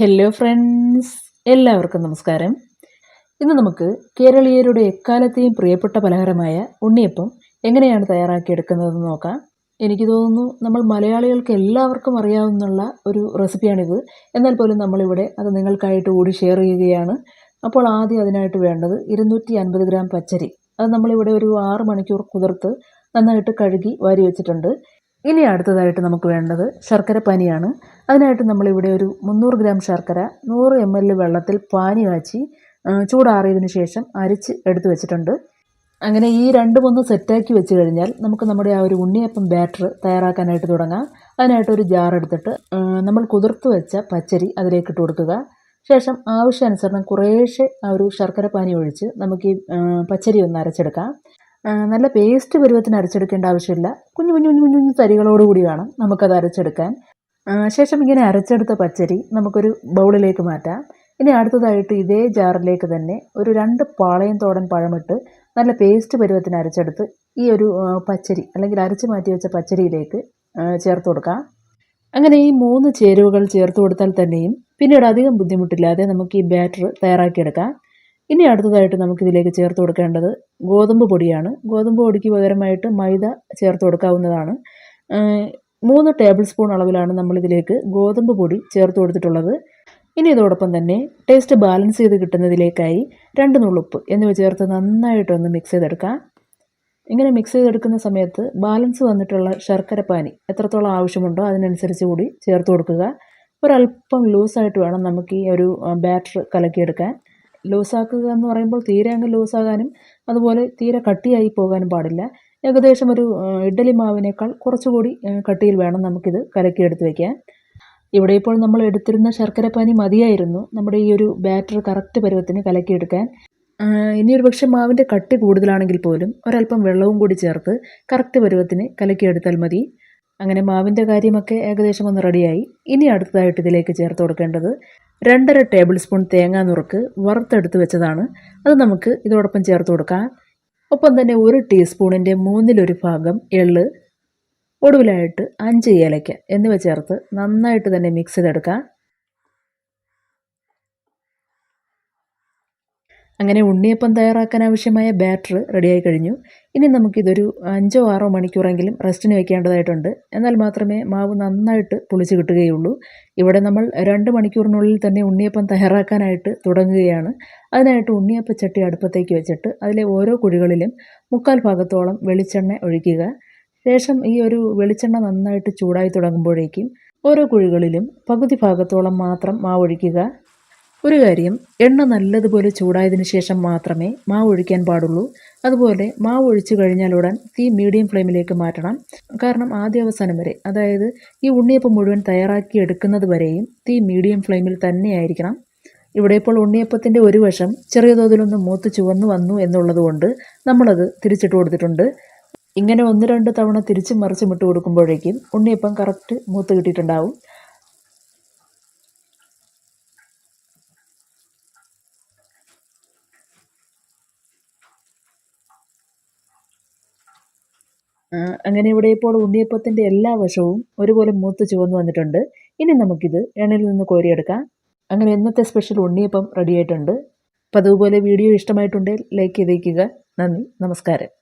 Hello friends എല്ലാവർക്കും നമസ്കാരം. ഇന്ന് നമുക്ക് കേരളീയരുടെ എക്കാലത്തെയും പ്രിയപ്പെട്ട പലഹാരമായ ഉണ്ണിയപ്പം എങ്ങനെയാണ് തയ്യാറാക്കിയെടുക്കുന്നതെന്ന് നോക്കാം. എനിക്ക് തോന്നുന്നു നമ്മൾ മലയാളികൾക്ക് എല്ലാവർക്കും അറിയാവുന്ന ഒരു റെസിപ്പിയാണിത്. എന്നാൽ പോലും നമ്മളിവിടെ അത് നിങ്ങൾക്കായിട്ട് കൂടി ഷെയർ ചെയ്യുകയാണ്. അപ്പോൾ ആദ്യം അതിനായിട്ട് വേണ്ടത് ഇരുന്നൂറ്റി അൻപത് ഗ്രാം പച്ചരി. അത് നമ്മളിവിടെ ഒരു ആറ് മണിക്കൂർ കുതിർത്ത് നന്നായിട്ട് കഴുകി വാരി വെച്ചിട്ടുണ്ട്. ഇനി അടുത്തതായിട്ട് നമുക്ക് വേണ്ടത് ശർക്കര പാനിയാണ്. അതിനായിട്ട് നമ്മളിവിടെ ഒരു മുന്നൂറ് ഗ്രാം ശർക്കര നൂറ് എം എൽ വെള്ളത്തിൽ പാനി കാച്ചി ചൂടാറിയതിന് ശേഷം അരിച്ച് എടുത്തു വെച്ചിട്ടുണ്ട്. അങ്ങനെ ഈ രണ്ട് മൂന്ന് സെറ്റാക്കി വെച്ച് കഴിഞ്ഞാൽ നമുക്ക് നമ്മുടെ ആ ഒരു ഉണ്ണിയപ്പം ബാറ്റർ തയ്യാറാക്കാനായിട്ട് തുടങ്ങാം. അതിനായിട്ട് ഒരു ജാർ എടുത്തിട്ട് നമ്മൾ കുതിർത്ത് വെച്ച പച്ചരി അതിലേക്ക് ഇട്ട് കൊടുക്കുക. ശേഷം ആവശ്യാനുസരണം കുറേശ്ശെ ആ ഒരു ശർക്കര പാനി ഒഴിച്ച് നമുക്ക് ഈ പച്ചരി ഒന്ന് അരച്ചെടുക്കാം. നല്ല പേസ്റ്റ് പരുവത്തിന് അരച്ചെടുക്കേണ്ട ആവശ്യമില്ല. കുഞ്ഞു കുഞ്ഞു കുഞ്ഞു കുഞ്ഞു തരികളോട് കൂടി വേണം നമുക്കത് അരച്ചെടുക്കാൻ. ശേഷം ഇങ്ങനെ അരച്ചെടുത്ത പച്ചരി നമുക്കൊരു ബൗളിലേക്ക് മാറ്റാം. ഇനി അടുത്തതായിട്ട് ഇതേ ജാറിലേക്ക് തന്നെ ഒരു രണ്ട് പാളയം തോടൻ പഴമിട്ട് നല്ല പേസ്റ്റ് പരുവത്തിന് അരച്ചെടുത്ത് ഈ ഒരു പച്ചരി അല്ലെങ്കിൽ അരച്ച് മാറ്റി വെച്ച പച്ചരിയിലേക്ക് ചേർത്ത് കൊടുക്കാം. അങ്ങനെ ഈ മൂന്ന് ചേരുവകൾ ചേർത്ത് കൊടുത്താൽ തന്നെയും പിന്നീട് അധികം ബുദ്ധിമുട്ടില്ലാതെ നമുക്ക് ഈ ബാറ്റർ തയ്യാറാക്കിയെടുക്കാം. ഇനി അടുത്തതായിട്ട് നമുക്ക് ഇതിലേക്ക് ചേർത്ത് കൊടുക്കേണ്ടത് ഗോതമ്പ് പൊടിയാണ്. ഗോതമ്പ് പൊടിക്ക് പകരമായിട്ട് മൈദ ചേർത്ത് കൊടുക്കാവുന്നതാണ്. മൂന്ന് ടേബിൾ സ്പൂൺ അളവിലാണ് നമ്മളിതിലേക്ക് ഗോതമ്പ് പൊടി ചേർത്ത് കൊടുത്തിട്ടുള്ളത്. ഇനി ഇതോടൊപ്പം തന്നെ ടേസ്റ്റ് ബാലൻസ് ചെയ്ത് കിട്ടുന്നതിലേക്കായി രണ്ട് നുള്ളുപ്പ് എന്നിവ ചേർത്ത് നന്നായിട്ടൊന്ന് മിക്സ് ചെയ്തെടുക്കാം. ഇങ്ങനെ മിക്സ് ചെയ്തെടുക്കുന്ന സമയത്ത് ബാലൻസ് വന്നിട്ടുള്ള ശർക്കര പാനി എത്രത്തോളം ആവശ്യമുണ്ടോ അതിനനുസരിച്ച് കൂടി ചേർത്ത് കൊടുക്കുക. ഒരല്പം ലൂസായിട്ട് വേണം നമുക്ക് ഈ ഒരു ബാറ്റർ കലക്കിയെടുക്കാൻ. ലൂസാക്കുക എന്ന് പറയുമ്പോൾ തീരെ അങ്ങ് ലൂസാകാനും അതുപോലെ തീരെ കട്ടിയായി പോകാനും പാടില്ല. ഏകദേശം ഒരു ഇഡ്ഡലി മാവിനേക്കാൾ കുറച്ചുകൂടി കട്ടിയിൽ വേണം നമുക്കിത് കലക്കിയെടുത്ത് വയ്ക്കാൻ ഇവിടെ ഇപ്പോൾ നമ്മൾ എടുത്തിരുന്ന ശർക്കരപ്പാനി മതിയായിരുന്നു. നമ്മുടെ ഈ ഒരു ബാറ്റർ കറക്റ്റ് പരുവത്തിന് കലക്കിയെടുക്കാൻ ഇനി ഒരു പക്ഷേ മാവിന്റെ കട്ടി കൂടുതലാണെങ്കിൽ പോലും ഒരല്പം വെള്ളവും കൂടി ചേർത്ത് കറക്റ്റ് പരുവത്തിന് കലക്കിയെടുത്താൽ മതി. അങ്ങനെ മാവിന്റെ കാര്യമൊക്കെ ഏകദേശം ഒന്ന് റെഡിയായി. ഇനി അടുത്തതായിട്ട് ഇതിലേക്ക് ചേർത്ത് കൊടുക്കേണ്ടത് രണ്ടര ടേബിൾ സ്പൂൺ തേങ്ങാ നുറുക്ക് വറുത്തെടുത്ത് വെച്ചതാണ്. അത് നമുക്ക് ഇതോടൊപ്പം ചേർത്ത് കൊടുക്കാം. ഒപ്പം തന്നെ ഒരു ടീസ്പൂണിന്റെ മൂന്നിലൊരു ഭാഗം എള്ള് ഒടുവിലായിട്ട് അഞ്ച് ഏലയ്ക്ക എന്നിവ ചേർത്ത് നന്നായിട്ട് തന്നെ മിക്സ് ചെയ്തെടുക്കാം. അങ്ങനെ ഉണ്ണിയപ്പം തയ്യാറാക്കാൻ ആവശ്യമായ ബാറ്റർ റെഡിയായി കഴിഞ്ഞു. ഇനി നമുക്കിതൊരു അഞ്ചോ ആറോ മണിക്കൂറെങ്കിലും റെസ്റ്റിന് വെക്കേണ്ടതായിട്ടുണ്ട്. എന്നാൽ മാത്രമേ മാവ് നന്നായിട്ട് പുളിച്ച് കിട്ടുകയുള്ളൂ. ഇവിടെ നമ്മൾ രണ്ട് മണിക്കൂറിനുള്ളിൽ തന്നെ ഉണ്ണിയപ്പം തയ്യാറാക്കാനായിട്ട് തുടങ്ങുകയാണ്. അതിനായിട്ട് ഉണ്ണിയപ്പ ചട്ടി അടുപ്പത്തേക്ക് വെച്ചിട്ട് അതിലെ ഓരോ കുഴികളിലും മുക്കാൽ ഭാഗത്തോളം വെളിച്ചെണ്ണ ഒഴിക്കുക. ശേഷം ഈ ഒരു വെളിച്ചെണ്ണ നന്നായിട്ട് ചൂടായി തുടങ്ങുമ്പോഴേക്കും ഓരോ കുഴികളിലും പകുതി ഭാഗത്തോളം മാത്രം മാവ് ഒഴിക്കുക. ഒരു കാര്യം എണ്ണ നല്ലതുപോലെ ചൂടായതിനു ശേഷം മാത്രമേ മാവ് ഒഴിക്കാൻ പാടുള്ളൂ. അതുപോലെ മാവ് ഒഴിച്ചു കഴിഞ്ഞാലുടൻ തീ മീഡിയം ഫ്ലെയിമിലേക്ക് മാറ്റണം. കാരണം ആദ്യ അവസാനം വരെ അതായത് ഈ ഉണ്ണിയപ്പം മുഴുവൻ തയ്യാറാക്കി എടുക്കുന്നത് വരെയും തീ മീഡിയം ഫ്ലെയിമിൽ തന്നെയായിരിക്കണം ഇവിടെ ഇപ്പോൾ ഉണ്ണിയപ്പത്തിന്റെ ഒരു വശം ചെറിയ തോതിലൊന്ന് മൂത്ത് ചുവന്നു വന്നു എന്നുള്ളതുകൊണ്ട് നമ്മളത് തിരിച്ചിട്ട് കൊടുത്തിട്ടുണ്ട്. ഇങ്ങനെ ഒന്ന് രണ്ട് തവണ തിരിച്ചും മറിച്ചും ഇട്ട് കൊടുക്കുമ്പോഴേക്കും ഉണ്ണിയപ്പം കറക്റ്റ് മൂത്ത് കിട്ടിയിട്ടുണ്ടാവും. അങ്ങനെ ഇവിടെ ഇപ്പോൾ ഉണ്ണിയപ്പത്തിന്റെ എല്ലാ വശവും ഒരുപോലെ മൂത്ത് ചുവന്ന് വന്നിട്ടുണ്ട്. ഇനി നമുക്കിത് എണ്ണയിൽ നിന്ന് കോരിയെടുക്കാം. അങ്ങനെ ഇന്നത്തെ സ്പെഷ്യൽ ഉണ്ണിയപ്പം റെഡിയായിട്ടുണ്ട് അപ്പോൾ അതുപോലെ വീഡിയോ ഇഷ്ടമായിട്ടുണ്ടെങ്കിൽ ലൈക്ക് ചെയ്തേക്കുക. നന്ദി. നമസ്കാരം.